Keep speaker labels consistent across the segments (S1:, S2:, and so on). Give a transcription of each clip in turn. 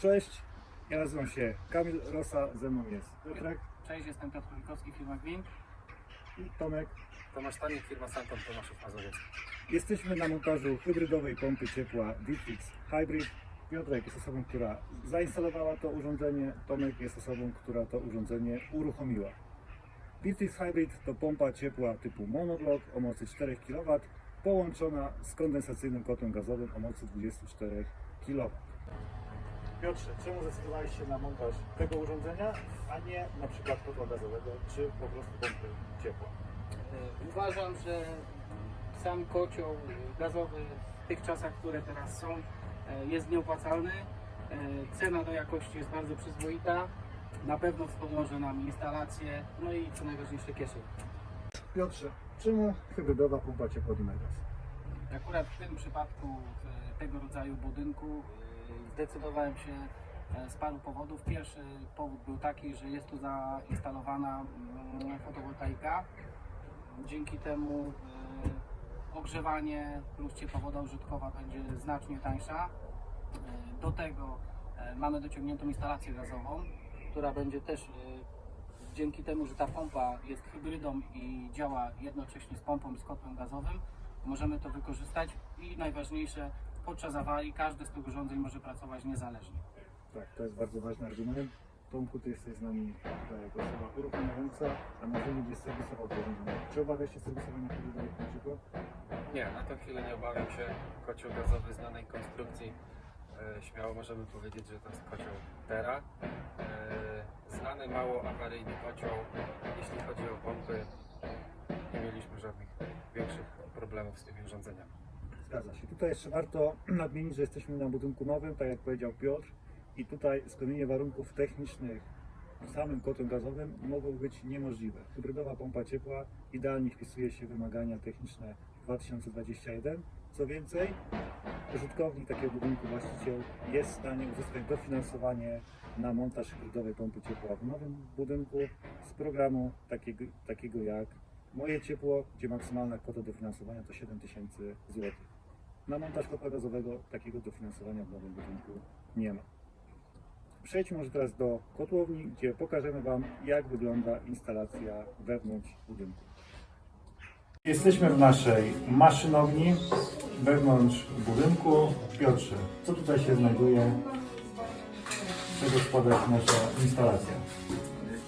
S1: Cześć, ja nazywam się Kamil Rosa, ze mną jest Piotrek
S2: Cześć, jestem Piotr Kulikowski, firma Gwin.
S1: i Tomek.
S3: Tomasz Stanik, firma Santon Tomaszów Mazowiecki.
S1: Jesteśmy na montażu hybrydowej pompy ciepła Bitrix Hybrid. Piotrek jest osobą, która zainstalowała to urządzenie, Tomek jest osobą, która to urządzenie uruchomiła. Bitrix Hybrid to pompa ciepła typu monoblock o mocy 4 kW połączona z kondensacyjnym kotłem gazowym o mocy 24 kW. Piotrze, czemu zdecydowałeś się na montaż tego urządzenia, a nie na przykład kotła gazowego, czy po prostu pompy ciepła?
S2: Y, Uważam, że sam kocioł gazowy w tych czasach, które teraz są, y, jest nieopłacalny. Y, Cena do jakości jest bardzo przyzwoita. Na pewno wspomoże nam instalację, no i co najważniejsze kieszeń.
S1: Piotrze, czemu hybrydowa pompa ciepła Dynagas?
S2: Akurat w tym przypadku w tego rodzaju budynku zdecydowałem się e, z paru powodów. Pierwszy powód był taki, że jest tu zainstalowana mm, fotowoltaika. Dzięki temu y, ogrzewanie plus ciepłowoda użytkowa będzie znacznie tańsza. Y, Do tego e, mamy dociągniętą instalację gazową, która będzie też dzięki temu, że ta pompa jest hybrydą i działa jednocześnie z pompą i z kotłem gazowym, możemy to wykorzystać i najważniejsze, podczas awarii każde z tych urządzeń może pracować niezależnie.
S1: Tak, to jest bardzo ważny argument. Tomku, ty jesteś z nami tutaj jako osoba uruchamiająca, a może nie jest serwisował to urządzenie. Czy obawiasz się serwisowania hybrydowych na przykład?
S3: Nie, na tę chwilę nie obawiam się. Kocioł gazowy znanej konstrukcji. E, śmiało możemy powiedzieć, że to jest kocioł Tera. E, znany, mało awaryjny kocioł. Jeśli chodzi o pompy, nie mieliśmy żadnych większych problemów z tymi urządzeniami.
S1: Zgadza się. Tutaj jeszcze warto nadmienić, że jesteśmy na budynku nowym, tak jak powiedział Piotr, i tutaj spełnienie warunków technicznych samym kotem gazowym mogą być niemożliwe. Hybrydowa pompa ciepła idealnie wpisuje się w wymagania techniczne 2021. Co więcej, użytkownik takiego budynku, właściciel jest w stanie uzyskać dofinansowanie na montaż hybrydowej pompy ciepła w nowym budynku z programu takiego, takiego jak Moje Ciepło, gdzie maksymalna kwota dofinansowania to 7000 zł. Na montaż kotła gazowego takiego dofinansowania w nowym budynku nie ma. Przejdźmy może teraz do kotłowni, gdzie pokażemy Wam, jak wygląda instalacja wewnątrz budynku. Jesteśmy w naszej maszynowni wewnątrz budynku. Piotrze, co tutaj się znajduje? Czego składa się nasza instalacja?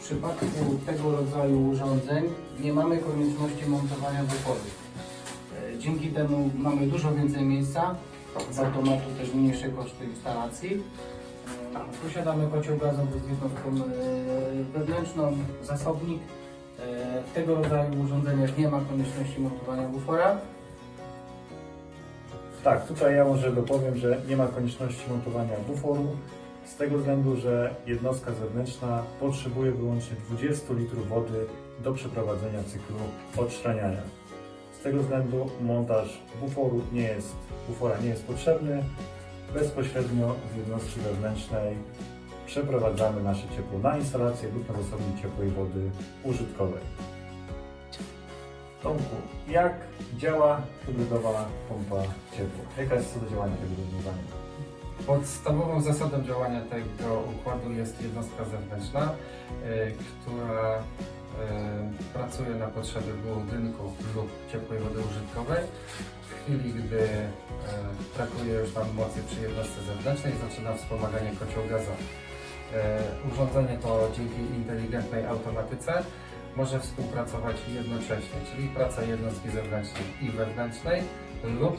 S2: W przypadku tego rodzaju urządzeń nie mamy konieczności montowania buforów. E, Dzięki temu mamy dużo więcej miejsca, z automatu też mniejsze koszty instalacji. E, Posiadamy kocioł gazowy z jednostką e, wewnętrzną, zasobnik. E, W tego rodzaju urządzeniach nie ma konieczności montowania bufora.
S1: Tak, tutaj ja może dopowiem, że nie ma konieczności montowania buforu z tego względu, że jednostka zewnętrzna potrzebuje wyłącznie 20 litrów wody do przeprowadzenia cyklu odszczaniania. Z tego względu montaż buforu nie jest, bufora nie jest potrzebny. Bezpośrednio z jednostki wewnętrznej przeprowadzamy nasze ciepło na instalację lub na zasobnik ciepłej wody użytkowej. Tomku, jak działa hybrydowa pompa ciepła? Jaka jest do działania tego rozwiązania?
S3: Podstawową zasadą działania tego układu jest jednostka zewnętrzna, e, która pracuje na potrzeby budynku lub ciepłej wody użytkowej. W chwili, gdy e, brakuje już tam mocy przy jednostce zewnętrznej, zaczyna wspomaganie kocioł gazowy. E, Urządzenie to dzięki inteligentnej automatyce może współpracować jednocześnie, czyli praca jednostki zewnętrznej i wewnętrznej lub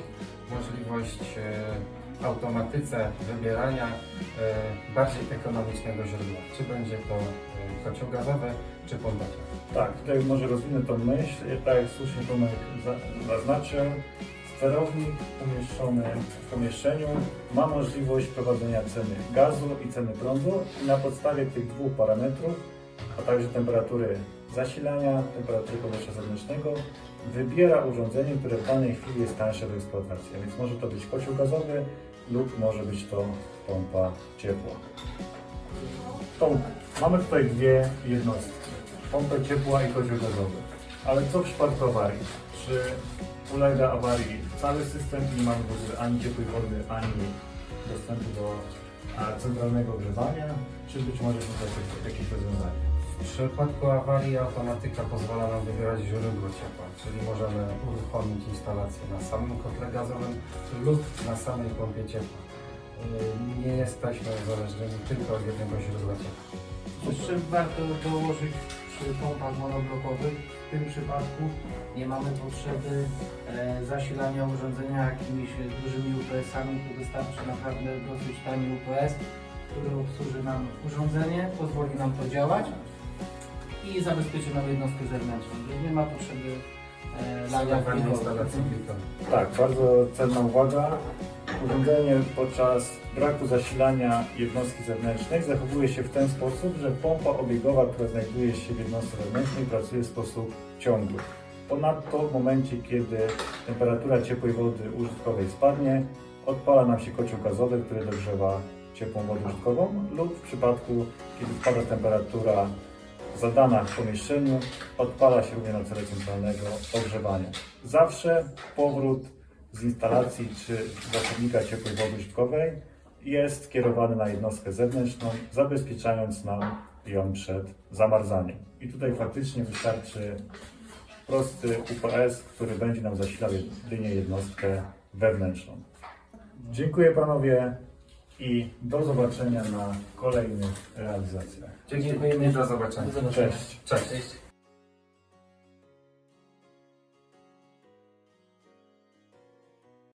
S3: możliwość e, automatyce wybierania e, bardziej ekonomicznego źródła. Czy będzie to e, kocioł gazowy, czy pompa ciepła.
S1: Tak, tutaj może rozwinę tą myśl. Tak jak słusznie Tomek za- zaznaczył, sterownik umieszczony w pomieszczeniu ma możliwość prowadzenia ceny gazu i ceny prądu i na podstawie tych dwóch parametrów, a także temperatury zasilania, temperatury powietrza zewnętrznego, wybiera urządzenie, które w danej chwili jest tańsze do eksploatacji. A Więc może to być kocioł gazowy lub może być to pompa ciepła. Tomku, mamy tutaj dwie jednostki. Pompę ciepła i kocioł gazowy. Ale co w przypadku awarii? Czy ulega awarii cały system i nie mamy w ogóle ani ciepłej wody, ani dostępu do a centralnego ogrzewania, czy być może są jakieś rozwiązania?
S3: W przypadku awarii automatyka pozwala nam wybierać źródło ciepła, czyli możemy uruchomić instalację na samym kotle gazowym lub na samej pompie ciepła. Yy, Nie jesteśmy uzależnieni tylko od jednego źródła ciepła.
S2: Jeszcze warto dołożyć przy pompach monoblokowych w tym przypadku nie mamy potrzeby e, zasilania urządzenia jakimiś dużymi UPS-ami, tu wystarczy naprawdę dosyć tani UPS, który obsłuży nam urządzenie, pozwoli nam to działać i zabezpieczy nam jednostkę zewnętrzną, nie ma potrzeby e, lania
S3: instalacji filtrowej.
S1: Tak, bardzo cenna uwaga. Urządzenie podczas braku zasilania jednostki zewnętrznej zachowuje się w ten sposób, że pompa obiegowa, która znajduje się w jednostce wewnętrznej, pracuje w sposób ciągły. Ponadto w momencie, kiedy temperatura ciepłej wody użytkowej spadnie, odpala nam się kocioł gazowy, który dogrzewa ciepłą wodę użytkową lub w przypadku, kiedy spada temperatura zadana w pomieszczeniu, odpala się również na cele centralnego ogrzewania. Zawsze powrót z instalacji czy zasobnika ciepłej wody użytkowej jest kierowany na jednostkę zewnętrzną, zabezpieczając nam ją przed zamarzaniem. I tutaj faktycznie wystarczy prosty UPS, który będzie nam zasilał jedynie jednostkę wewnętrzną. Dziękuję panowie i do zobaczenia na kolejnych realizacjach.
S3: Dziękujemy do zobaczenia. Cześć.
S2: Cześć.